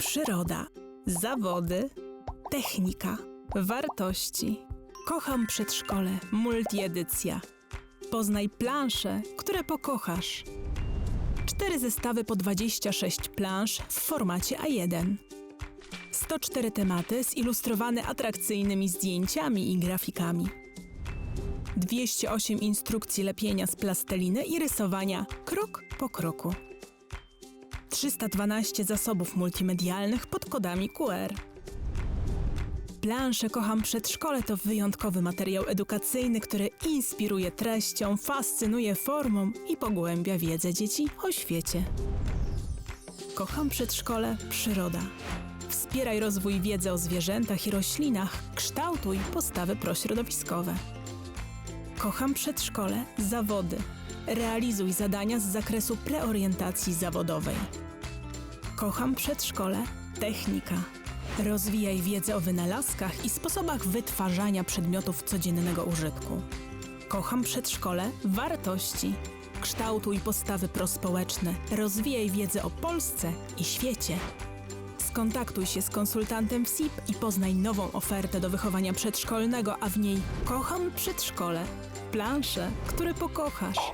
Przyroda, zawody, technika, wartości. Kocham przedszkole, multiedycja. Poznaj plansze, które pokochasz. Cztery zestawy po 26 plansz w formacie A1. 104 tematy zilustrowane atrakcyjnymi zdjęciami i grafikami. 208 instrukcji lepienia z plasteliny i rysowania krok po kroku. 312 zasobów multimedialnych pod kodami QR. Plansze Kocham Przedszkole to wyjątkowy materiał edukacyjny, który inspiruje treścią, fascynuje formą i pogłębia wiedzę dzieci o świecie. Kocham Przedszkole Przyroda. Wspieraj rozwój wiedzy o zwierzętach i roślinach, kształtuj postawy prośrodowiskowe. Kocham Przedszkole Zawody. Realizuj zadania z zakresu preorientacji zawodowej. Kocham Przedszkole Technika. Rozwijaj wiedzę o wynalazkach i sposobach wytwarzania przedmiotów codziennego użytku. Kocham Przedszkole Wartości. Kształtuj postawy prospołeczne. Rozwijaj wiedzę o Polsce i świecie. Skontaktuj się z konsultantem WSIP i poznaj nową ofertę do wychowania przedszkolnego, a w niej Kocham Przedszkole. Plansze, które pokochasz.